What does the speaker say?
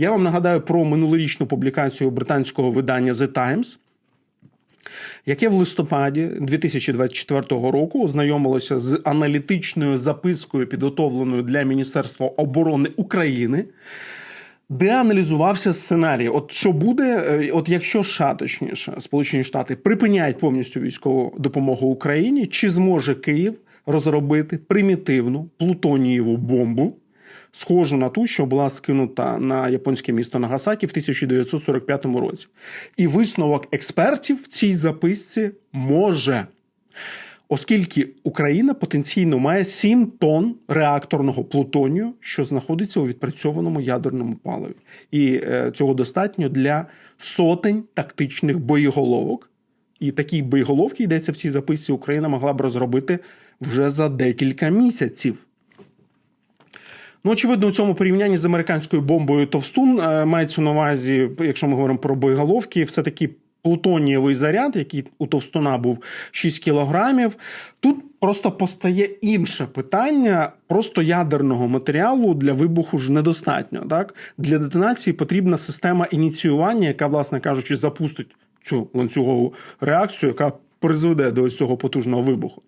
Я вам нагадаю про минулорічну публікацію британського видання The Times, яке в листопаді 2024 року ознайомилося з аналітичною запискою, підготовленою для Міністерства оборони України. Де аналізувався сценарій, от що буде, е, от якщо США, точніше, Сполучені Штати припиняють повністю військову допомогу Україні, чи зможе Київ розробити примітивну плутонієву бомбу, схожу на ту, що була скинута на японське місто Нагасакі в 1945 році? І висновок експертів в цій записці може. Оскільки Україна потенційно має 7 тонн реакторного плутонію, що знаходиться у відпрацьованому ядерному паливі, і е, цього достатньо для сотень тактичних боєголовок. І такі боєголовки йдеться в цій записці. Україна могла б розробити вже за декілька місяців. Ну, очевидно, у цьому порівнянні з американською бомбою Товстун е, мається на увазі, якщо ми говоримо про боєголовки, все-таки плутонієвий заряд, який у Товстуна був 6 кілограмів. Тут просто постає інше питання: просто ядерного матеріалу для вибуху ж недостатньо. Так? Для детонації потрібна система ініціювання, яка, власне кажучи, запустить цю ланцюгову реакцію, яка призведе до ось цього потужного вибуху.